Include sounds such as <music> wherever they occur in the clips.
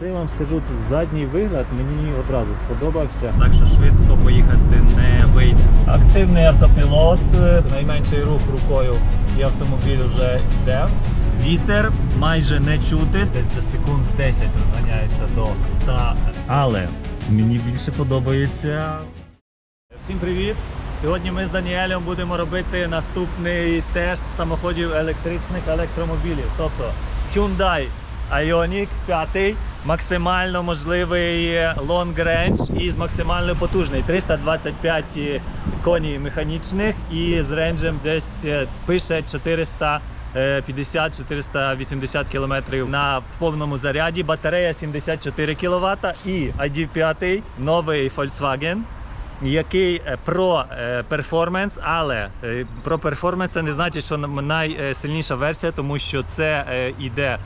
Це я вам скажу, це задній вигляд мені одразу сподобався. Так що швидко поїхати не вийде. Активний автопілот, е, найменший рух рукою і автомобіль вже йде. Вітер майже не чути, десь за секунд 10 розганяється до 100. Але мені більше подобається. Всім привіт! Сьогодні ми з Даніелем будемо робити наступний тест самоходів електричних електромобілів. Тобто Hyundai Ioniq 5, максимально можливий long range і максимально потужний 325 коней механічних і з ренджем десь е, пише 400 е, 50-480 км на повному заряді. Батарея 74 кВт і ID5 новий Volkswagen який е, про е, перформанс, але е, про перформанс це не значить, що найсильніша версія, тому що це йде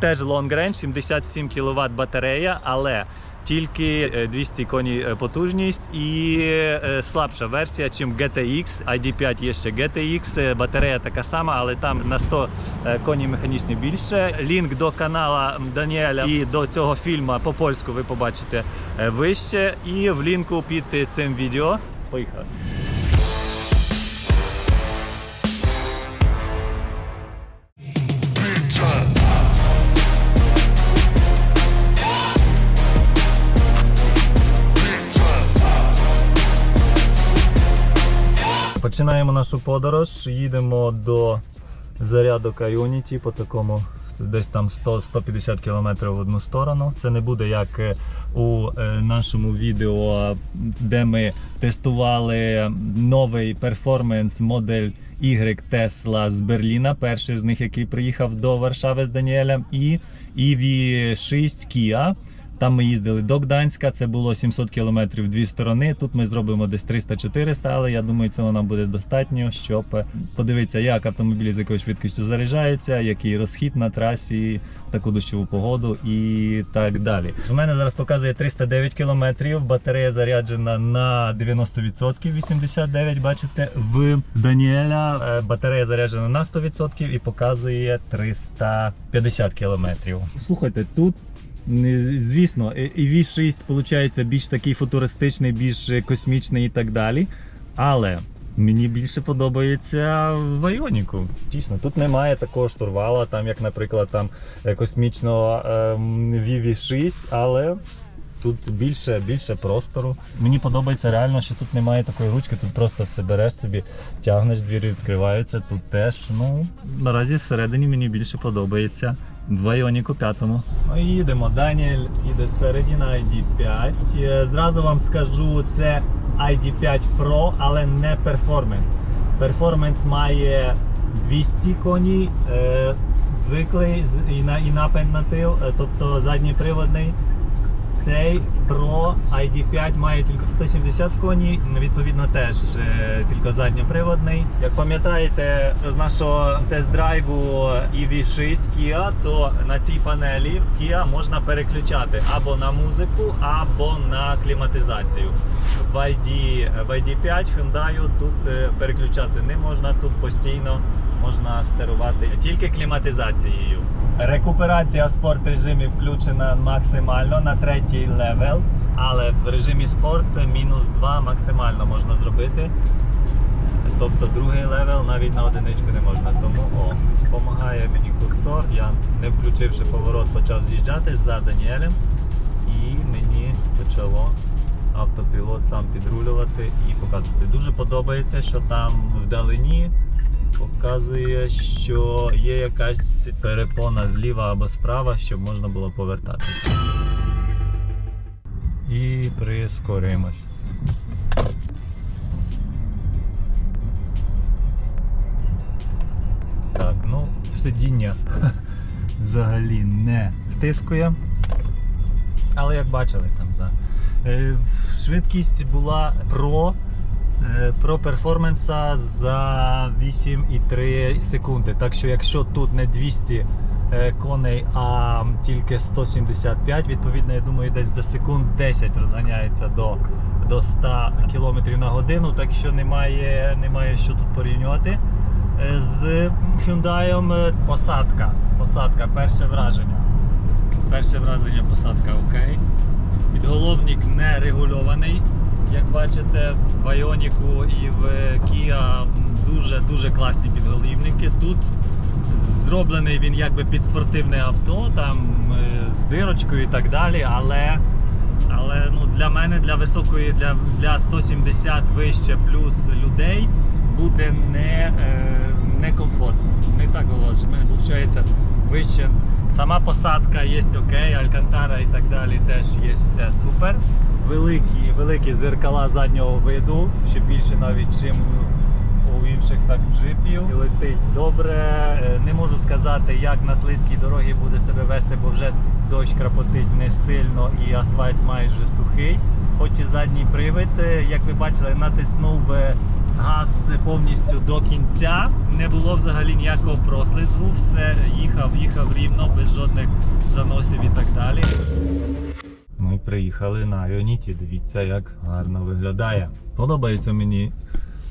теж long range, 77 кВт батарея, але тільки е, 200 коні е, потужність і е, слабша версія, чим GTX. ID5 є ще GTX, е, батарея така сама, але там на 100 е, коні механічні більше. Лінк до канала Даніеля і до цього фільму по польську ви побачите е, вище. І в лінку під е, цим відео. Поїхали. Починаємо нашу подорож. Їдемо до зарядок Ionity по такому десь там 100-150 км в одну сторону. Це не буде як е, у е, нашому відео, де ми тестували новий перформанс модель Y Tesla з Берліна, перший з них, який приїхав до Варшави з Даніелем, і EV6 Kia. Там ми їздили до Гданська, це було 700 кілометрів дві сторони. Тут ми зробимо десь 300-400, але я думаю, цього нам буде достатньо, щоб подивитися, як автомобілі з якою швидкістю заряджаються, який розхід на трасі, таку дощову погоду і так далі. У мене зараз показує 309 кілометрів. Батарея заряджена на 90%, 89, бачите. В Даніеля е, батарея заряджена на 100% і показує 350 кілометрів. Слухайте, тут Звісно, і V6 виходить більш такий футуристичний, більш космічний і так далі. Але мені більше подобається в Іоніку. Дійсно, тут немає такого штурвала, там, як, наприклад, там е, космічного ем, VV6, але. Тут більше, більше простору. Мені подобається реально, що тут немає такої ручки, тут просто все береш собі, тягнеш, двері відкриваються. Тут теж. Ну, наразі всередині мені більше подобається. В Айоніку п'ятому. Ми їдемо. Даніель іде спереді на ID5. Е, Зразу вам скажу, це ID5 Pro, але не Performance. Performance має 200 коні, е, звиклий і, на, і напин на тил, тобто задній задньоприводний. Цей Pro ID5 має тільки 170 коні, відповідно теж е, тільки задньоприводний. Як пам'ятаєте з нашого тест-драйву EV6 Kia, то на цій панелі Kia можна переключати або на музику, або на кліматизацію. В ID, в ID5 Hyundai тут е, переключати не можна, тут постійно можна стерувати тільки кліматизацією. Рекуперація в спорт режимі включена максимально на третій левел, але в режимі спорт мінус 2 максимально можна зробити. Тобто другий левел навіть на одиничку не можна. Тому о, допомагає мені курсор. Я не включивши поворот, почав з'їжджати за Даніелем і мені почало автопілот сам підрулювати і показувати. Дуже подобається, що там вдалині показує, що є якась перепона зліва або справа, щоб можна було повертатися. І прискоримось. Так, ну, сидіння <laughs> взагалі не втискує. Але як бачили, там за е, швидкість була про, про перформанса за 8,3 секунди. Так що, якщо тут не 200 е, коней, а тільки 175, відповідно, я думаю, десь за секунд 10 розганяється до, до 100 км на годину. Так що немає, немає що тут порівнювати. Е, З Hyundai е, посадка. Посадка, перше враження. Перше враження посадка окей. Підголовник не регульований. Як бачите, в Ioniq і в Kia дуже дуже класні підголівники. Тут зроблений він якби під спортивне авто, там е, з дирочкою і так далі, але, але ну, для мене, для високої, для, для 170 вище плюс людей буде не, е, некомфортно. Не так говорить. У мене виходить вище. Сама посадка є окей, алькантара і так далі теж є все супер. Великі, великі зеркала заднього виду, ще більше навіть чим у інших так джипів. І летить добре. Е, Не можу сказати, як на слизькій дорогі буде себе вести, бо вже дощ крапотить не сильно і асфальт майже сухий. Хоч і задній привид, е, як ви бачили, натиснув е, газ повністю до кінця. Не було взагалі ніякого прослизу. Все їхав, їхав рівно, без жодних заносів і так далі. Приїхали на Іоніті. Дивіться, як гарно виглядає. Подобається мені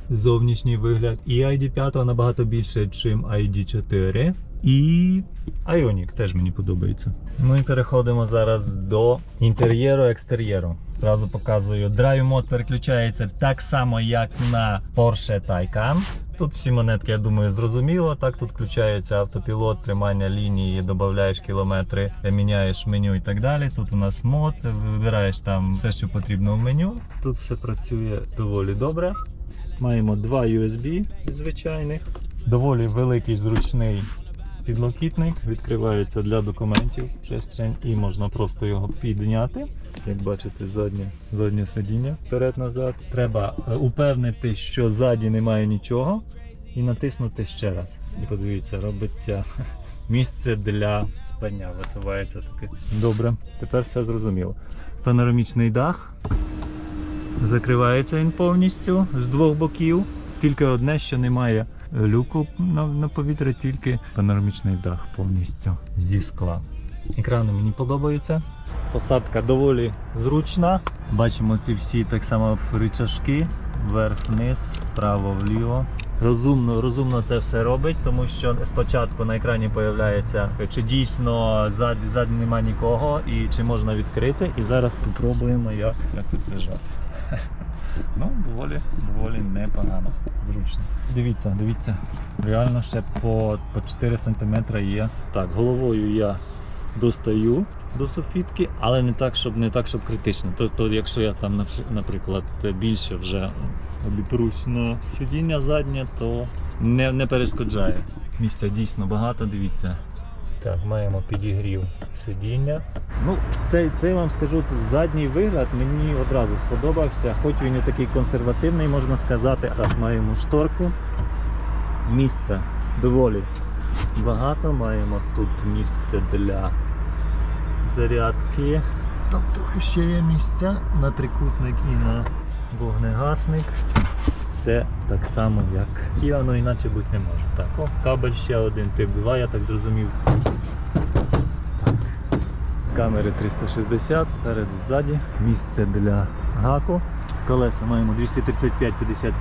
зовнішній вигляд. І ID5 набагато більше, ніж ID4. І Ioniq теж мені подобається. Ну і переходимо зараз до інтер'єру, екстер'єру. Зразу показую. Drive Mode переключається так само, як на Porsche Taycan. Тут всі монетки, я думаю, зрозуміло. Так, тут включається автопілот, тримання лінії, додаєш кілометри, міняєш меню і так далі. Тут у нас мод, вибираєш там все, що потрібно в меню. Тут все працює доволі добре. Маємо два USB звичайних, доволі великий зручний підлокітник, відкривається для документів шестерень і можна просто його підняти. Як бачите, заднє, заднє сидіння вперед-назад. Треба е, упевнити, що ззаді немає нічого, і натиснути ще раз. І подивіться, робиться <laughs> місце для спання, висувається таке. Добре, тепер все зрозуміло. Панорамічний дах. Закривається він повністю з двох боків. Тільки одне, що немає люку на, на повітря, тільки панорамічний дах повністю зі скла. Екрани мені подобаються. Посадка доволі зручна. Бачимо ці всі так само рычажки, вверх-вниз, вправо-вліво. Розумно, розумно це все робить, тому що спочатку на екрані з'являється, чи дійсно ззаді, ззаді немає нікого і чи можна відкрити. І зараз спробуємо, як, як тут лежати. Ну, доволі, доволі непогано, зручно. Дивіться, дивіться, реально ще по, по 4 см є. Так, головою я достаю до софітки, але не так, щоб не так, щоб критично. Тобто, якщо я там, наприклад, більше вже обіпрусь на сидіння заднє, то не, не перешкоджає. Місця дійсно багато, дивіться. Так, маємо підігрів сидіння. Ну, цей, цей вам скажу, це задній вигляд мені одразу сподобався, хоч він і такий консервативний, можна сказати. Так, маємо шторку. Місця доволі багато. Маємо тут місце для зарядки. Трохи ще є місця на трикутник і на вогнегасник. Все так само, як Kia, ну іначе бути не може. Так, о, кабель ще один тип 2, я так зрозумів. Камери 360 спереду ззаді. Місце для гаку. Колеса маємо 235-55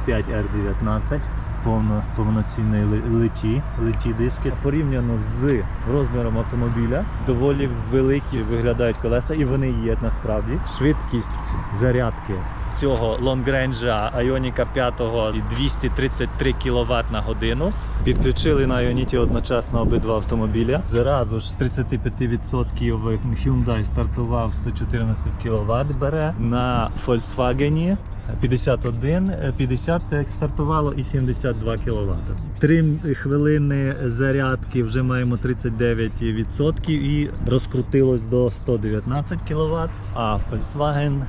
R19. Повно, повноцінний ли- литі, литі диски. Порівняно з розміром автомобіля, доволі великі виглядають колеса, і вони є насправді. Швидкість зарядки цього лонгренджа Ioniq 5 і 233 кВт на годину. Підключили на Іоніті одночасно обидва автомобіля. Зразу ж з 35% Hyundai стартував 114 кВт бере. На Volkswagen 51, е, 50 стартувало і 72 кВт. Три хвилини зарядки вже маємо 39% і розкрутилось до 119 кВт, а Volkswagen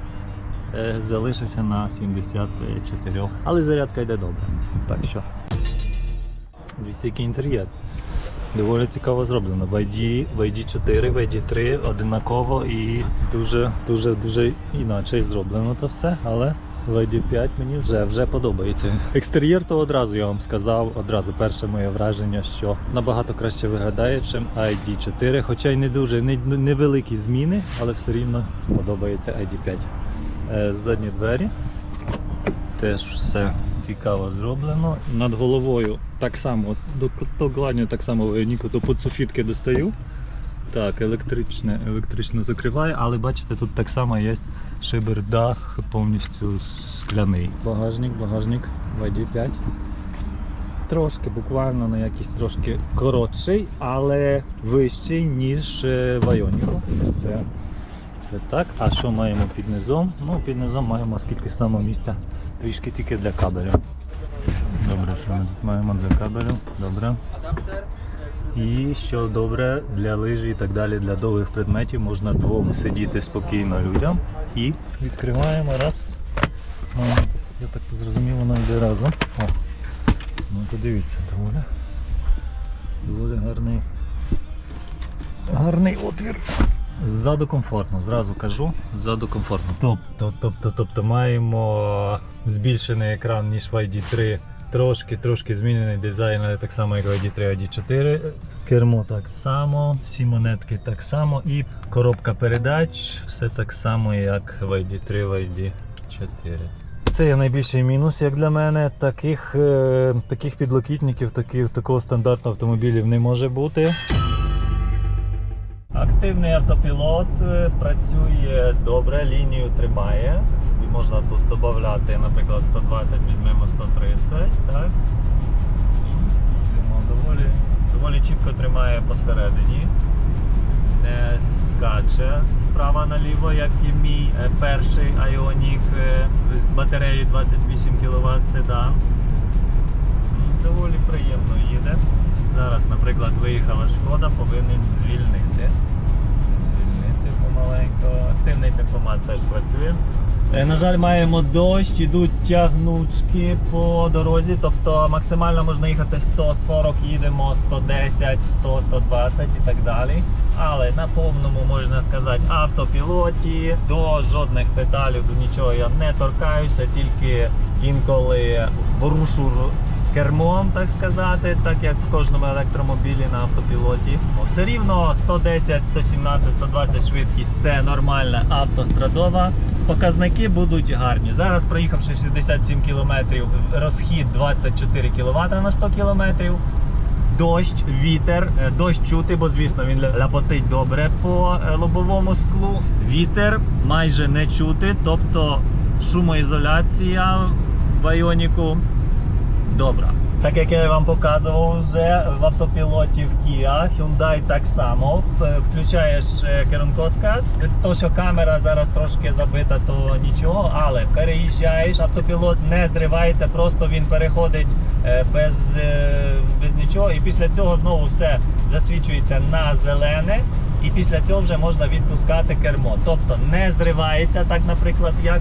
е, залишився на 74. Але зарядка йде добре. Так що. Дивіться, який інтер'єр. Доволі цікаво зроблено. В ID, в ID4, в ID3 одинаково і дуже дуже дуже іначе зроблено то все, але в ID5 мені вже, вже подобається. Екстер'єр то одразу я вам сказав, одразу перше моє враження, що набагато краще виглядає, ніж ID4, хоча й не дуже не, невеликі зміни, але все рівно подобається ID5. Е, задні двері. Теж все цікаво зроблено. Над головою так само, до, до так само до подсофітки достаю. Так, електричне, електрично закриває, але бачите, тут так само є шибер дах повністю скляний. Багажник, багажник, вайді 5. Трошки, буквально на якийсь трошки коротший, але вищий, ніж е, в Айоніку. Це, це так. А що маємо під низом? Ну, під низом маємо скільки само місця. Трішки тільки для кабелю. Добре, що ми тут маємо для кабелю. Добре. І що добре для лижі і так далі, для довгих предметів можна двом сидіти спокійно людям. І відкриваємо раз. Ну, я так зрозумів, воно йде разом. О, ну подивіться, доволі. Доволі гарний. Гарний отвір. Ззаду комфортно, зразу кажу, ззаду комфортно. Тобто, тобто, тобто маємо збільшений екран, ніж в ID3. Трошки, трошки змінений дизайн, але так само, як в ID3, ID4. Кермо так само, всі монетки так само і коробка передач все так само, як в ID3, в ID4. Це є найбільший мінус, як для мене. Таких, е, таких підлокітників, таких, такого стандартного автомобілів не може бути. Активний автопілот е, працює добре, лінію тримає. Собі можна тут додати, наприклад, 120, візьмемо 130. Так? І їдемо доволі, доволі чітко тримає посередині. Не скаче справа наліво, як і мій е, перший Ioniq е, з батареєю 28 кВт седан. Доволі приємно їде. Зараз, наприклад, виїхала шкода, повинен звільнити. Звільнити помаленько. Активний темпомат теж працює. Е, На жаль, маємо дощ, ідуть тягнучки по дорозі, тобто максимально можна їхати 140, їдемо 110, 100, 120 і так далі. Але на повному можна сказати автопілоті, до жодних педалів, до нічого я не торкаюся, тільки інколи порушу кермом, так сказати, так як в кожному електромобілі на автопілоті. Все рівно 110, 117, 120 швидкість це нормальна автострадова. Показники будуть гарні. Зараз, проїхавши 67 км, розхід 24 кВт на 100 км. Дощ, вітер, Е, дощ чути, бо звісно він ляпотить добре по е, лобовому склу. Вітер майже не чути, тобто шумоізоляція в Айоніку добра. Так як я вам показував вже в автопілоті в Kia, Hyundai так само. Е, Включаєш е, керункосказ. То, що камера зараз трошки забита, то нічого, але переїжджаєш, автопілот не зривається, просто він переходить е, без, без нічого. І після цього знову все засвічується на зелене. І після цього вже можна відпускати кермо. Тобто не зривається, так, наприклад, як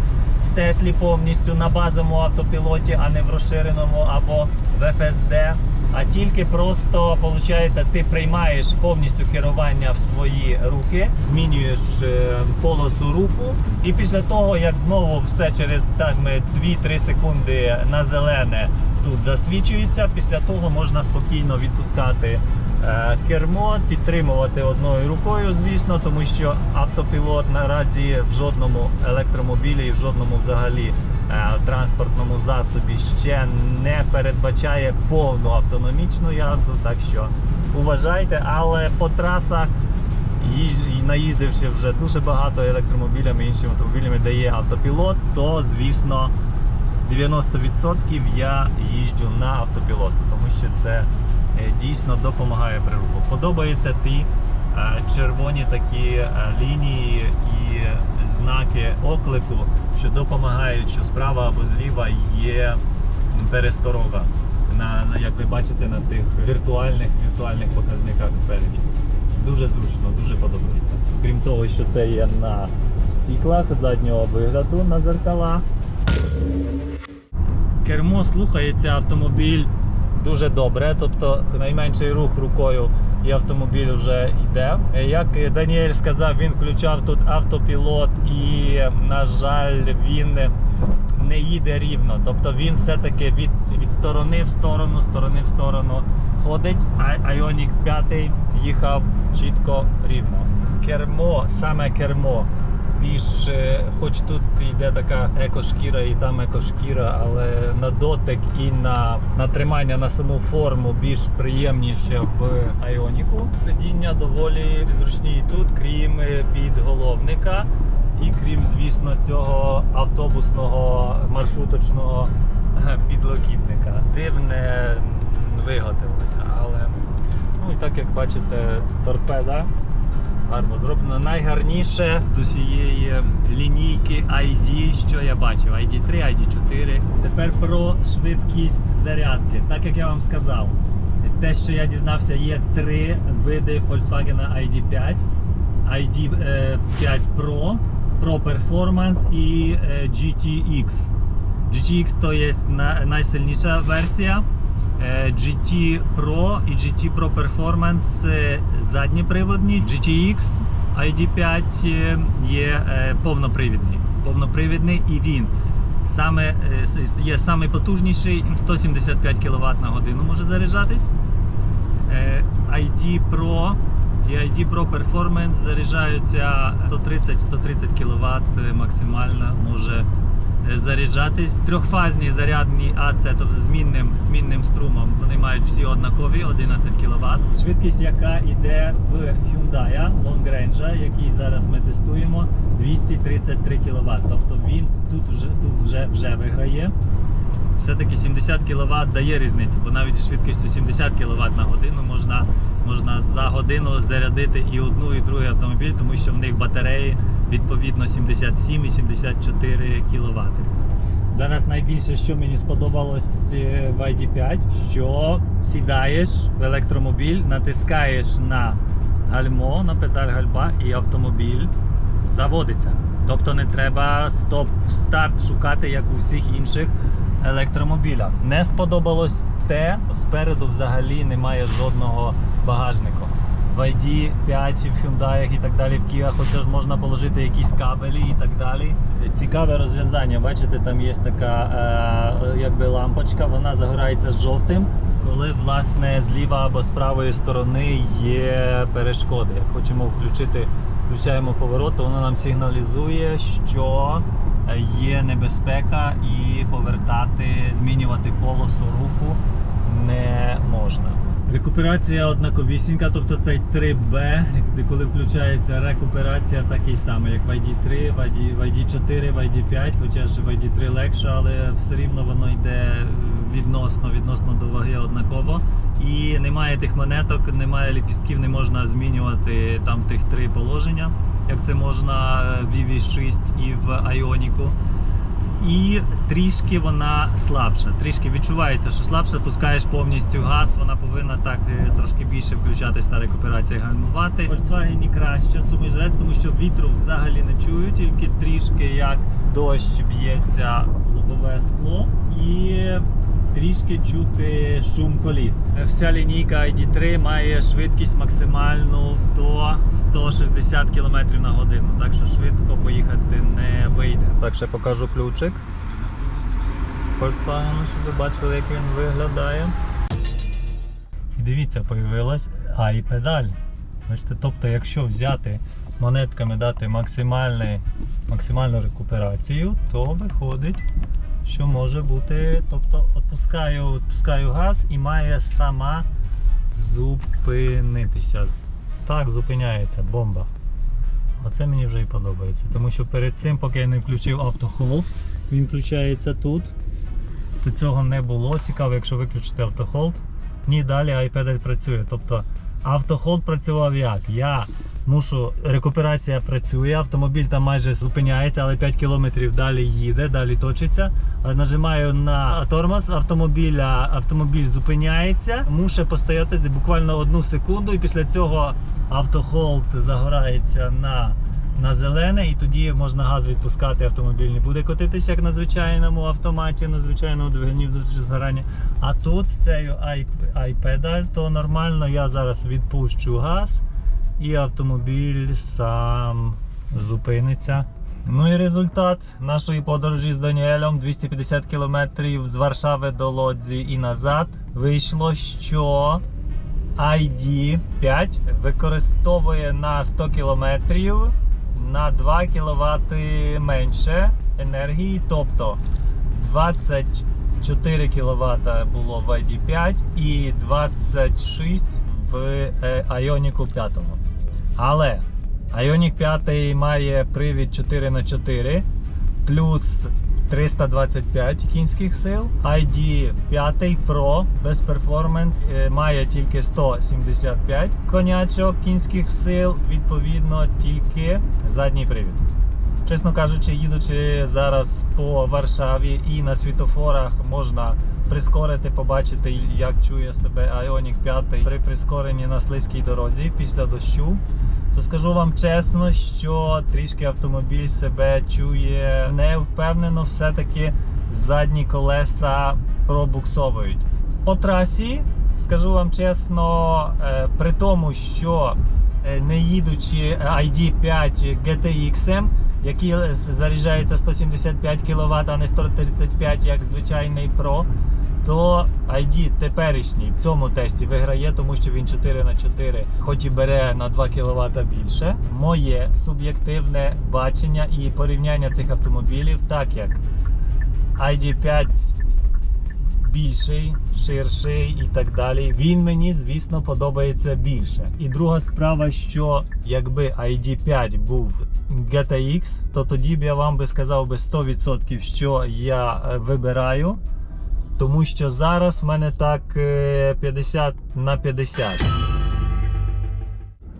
Теслі повністю на базовому автопілоті, а не в розширеному або в FSD. А тільки просто виходить, ти приймаєш повністю керування в свої руки, змінюєш е, полосу руху, і після того, як знову все через так, ми 2-3 секунди на зелене тут засвічується, після того можна спокійно відпускати кермо, підтримувати одною рукою, звісно, тому що автопілот наразі в жодному електромобілі і в жодному взагалі е, транспортному засобі ще не передбачає повну автономічну язду. Так що уважайте, але по трасах. Наїздивши вже дуже багато електромобілями і іншими автомобілями, де є автопілот, то звісно 90% я їжджу на автопілот, тому що це е, дійсно допомагає при руху. Подобаються ті е, червоні такі е, лінії і знаки оклику, що допомагають, що справа або зліва є пересторога. На, на як ви бачите на тих віртуальних віртуальних показниках спереді. Дуже зручно, дуже подобається. Крім того, що це є на стіклах заднього вигляду на зеркалах. Кермо слухається автомобіль дуже добре, тобто найменший рух рукою і автомобіль вже йде. Е, Як Даніель сказав, він включав тут автопілот і, на жаль, він не їде рівно. Тобто він все-таки від, від сторони в сторону, сторони в сторону ходить, а Ioniq 5 їхав чітко рівно. Кермо, саме кермо більш, е, хоч тут йде така екошкіра і там екошкіра, але на дотик і на, на тримання на саму форму більш приємніше в Айоніку. Сидіння доволі зручні і тут, крім е, підголовника. І крім, звісно, цього автобусного маршруточного е, підлокітника. Дивне виготовлення, але ну і так як бачите, торпеда гарно зроблено. Найгарніше з усієї лінійки ID, що я бачив, ID3, ID4. Тепер про швидкість зарядки. Так як я вам сказав, те, що я дізнався, є три види Volkswagen ID5. ID5 Pro, Pro Performance і е, GTX. GTX то є найсильніша версія. Е, GT Pro і GT Pro Performance е, задніприводні. GTX ID5 е, є повнопривідний. Повнопривідний і він саме, є самий потужніший 175 кВт на годину може заряджатись. ID Pro і ID Pro Performance заряджаються 130-130 кВт максимально може заряджатись. Трьохфазні зарядні АЦ, тобто змінним, змінним струмом, вони мають всі однакові 11 кВт. Швидкість, яка йде в Hyundai Long Range, який зараз ми тестуємо, 233 кВт. Тобто він тут вже, тут вже, вже виграє все-таки 70 кВт дає різницю, бо навіть зі швидкістю 70 кВт на годину можна, можна за годину зарядити і одну, і другий автомобіль, тому що в них батареї відповідно 77 і 74 кВт. Зараз найбільше, що мені сподобалось е, в ID5, що сідаєш в електромобіль, натискаєш на гальмо, на педаль гальма, і автомобіль заводиться. Тобто не треба стоп-старт шукати, як у всіх інших електромобілях. Не сподобалось те, спереду взагалі немає жодного багажнику. В ID 5 в Hyundai і так далі, в Kia, хоча ж можна положити якісь кабелі і так далі. Цікаве розв'язання. Бачите, там є така е, якби лампочка, вона загорається жовтим, коли власне зліва або з правої сторони є перешкоди. Хочемо включити, включаємо поворот, то воно нам сигналізує, що є небезпека і повертати, змінювати полосу руху не можна. Рекуперація однаковісінька, тобто цей 3B, де коли включається рекуперація, такий самий, як в ID3, в ID, в ID4, в ID5, хоча ж в ID3 легше, але все рівно воно йде е, відносно, відносно до ваги однаково. І немає тих монеток, немає ліпістків, не можна змінювати там тих три положення, як це можна в VV6 і в Іоніку. І трішки вона слабша. Трішки відчувається, що слабша, пускаєш повністю газ, вона повинна так е, трошки більше включатись та рекуперація гальмувати. Volkswagen краще суміжець, тому що вітру взагалі не чую, тільки трішки як дощ б'ється лобове скло і трішки чути шум коліс. Вся лінійка ID3 має швидкість максимальну 100-160 км на годину, так що швидко поїхати не вийде. Так, ще покажу ключик. Volkswagen, щоб ви бачили, як він виглядає. І дивіться, появилась i-педаль. Бачите, тобто, якщо взяти монетками дати максимальну рекуперацію, то виходить, що може бути. Тобто відпускаю, відпускаю газ і має сама зупинитися. Так, зупиняється бомба. Оце мені вже і подобається. Тому що перед цим, поки я не включив автохолд, він включається тут. То цього не було. Цікаво, якщо виключити автохолд. Ні, далі iPad працює. Тобто автохолд працював як? Я мушу, рекуперація працює, автомобіль там майже зупиняється, але 5 км далі їде, далі точиться. Нажимаю на тормоз автомобіля, автомобіль зупиняється, мушу постояти буквально одну секунду, і після цього автохолд загорається на, на зелене, і тоді можна газ відпускати, автомобіль не буде котитися, як на звичайному автоматі, на звичайному двигуні згорання. А тут з цією iPedal, то нормально я зараз відпущу газ і автомобіль сам зупиниться. Ну і результат нашої подорожі з Даніелем 250 км з Варшави до Лодзі і назад. Вийшло, що ID 5 використовує на 100 км на 2 кВт менше енергії, тобто 24 кВт було в ID5 і 26 в е, Ioniq 5. Але Ioniq 5 має привід 4х4 плюс 325 кінських сил. ID 5 Pro без перформанс е, має тільки 175 конячок кінських сил, відповідно, тільки задній привід. Чесно кажучи, їдучи зараз по Варшаві і на світофорах можна прискорити, побачити, як чує себе Ioniq 5 при прискоренні на слизькій дорозі після дощу. То скажу вам чесно, що трішки автомобіль себе чує невпевнено, все-таки задні колеса пробуксовують. По трасі, скажу вам чесно, е, при тому, що е, не їдучи ID5 GTX, який заряджається 175 кВт, а не 135, як звичайний Pro, то ID теперішній в цьому тесті виграє, тому що він 4 на 4 хоч і бере на 2 кВт більше. Моє суб'єктивне бачення і порівняння цих автомобілів, так як ID5 більший, ширший і так далі. Він мені, звісно, подобається більше. І друга справа, що якби ID5 був GTX, то тоді б я вам би сказав би 100%, що я е, вибираю. Тому що зараз в мене так е, 50 на 50.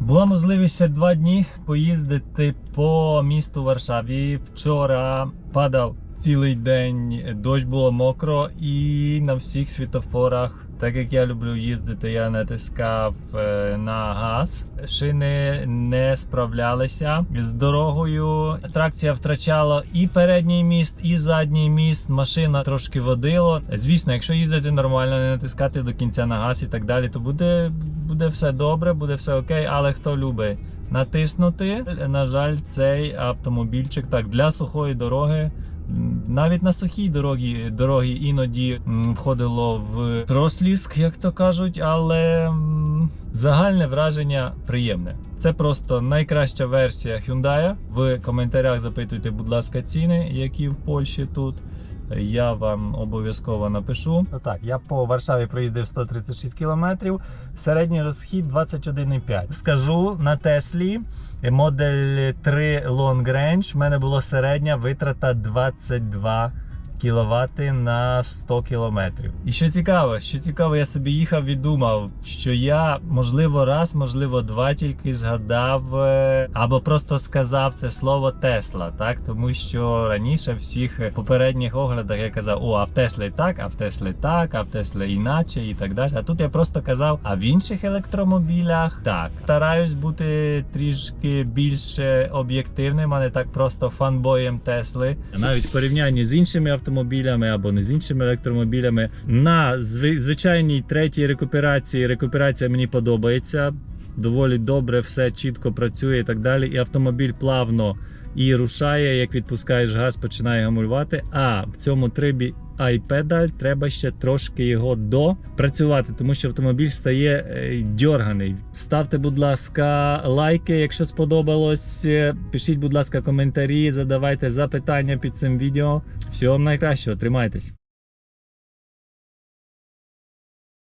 Була можливість ще два дні поїздити по місту Варшаві. Вчора падав цілий день, дощ було мокро, і на всіх світофорах, так як я люблю їздити, я натискав е, на газ. Шини не справлялися з дорогою. Тракція втрачала і передній міст, і задній міст. Машина трошки водило. Звісно, якщо їздити нормально, не натискати до кінця на газ і так далі, то буде, буде все добре, буде все окей. Але хто любить натиснути, на жаль, цей автомобільчик так для сухої дороги. Навіть на сухій дорогі, дороги іноді входило в просліск, як то кажуть, але загальне враження приємне. Це просто найкраща версія Hyundai. В коментарях запитуйте, будь ласка, ціни, які в Польщі тут. Я вам обов'язково напишу. Так, я по Варшаві проїздив 136 кілометрів. Середній розхід 21,5. Скажу на Теслі модель 3 Long Range. В мене була середня витрата 22 кВт на 100 кілометрів. І що цікаво, що цікаво, я собі їхав і думав, що я можливо раз, можливо, два тільки згадав е, або просто сказав це слово Тесла, так тому що раніше всіх попередніх оглядах я казав, о, а в Теслі так, а в Теслі так, а в Теслі іначе і так далі. А тут я просто казав, а в інших електромобілях так. Стараюсь бути трішки більш об'єктивним, а не так просто фанбоєм Тесли. Навіть в порівнянні з іншими автомобілями або не з іншими електромобілями. На зви- звичайній третій рекуперації рекуперація мені подобається. Доволі добре, все чітко працює і так далі. І автомобіль плавно і рушає, як відпускаєш газ, починає гамулювати. А в цьому трибі iPedal треба ще трошки його допрацювати, тому що автомобіль стає е, дьорганий. Ставте, будь ласка, лайки, якщо сподобалось. Пишіть, будь ласка, коментарі, задавайте запитання під цим відео. Всього вам найкращого, тримайтесь.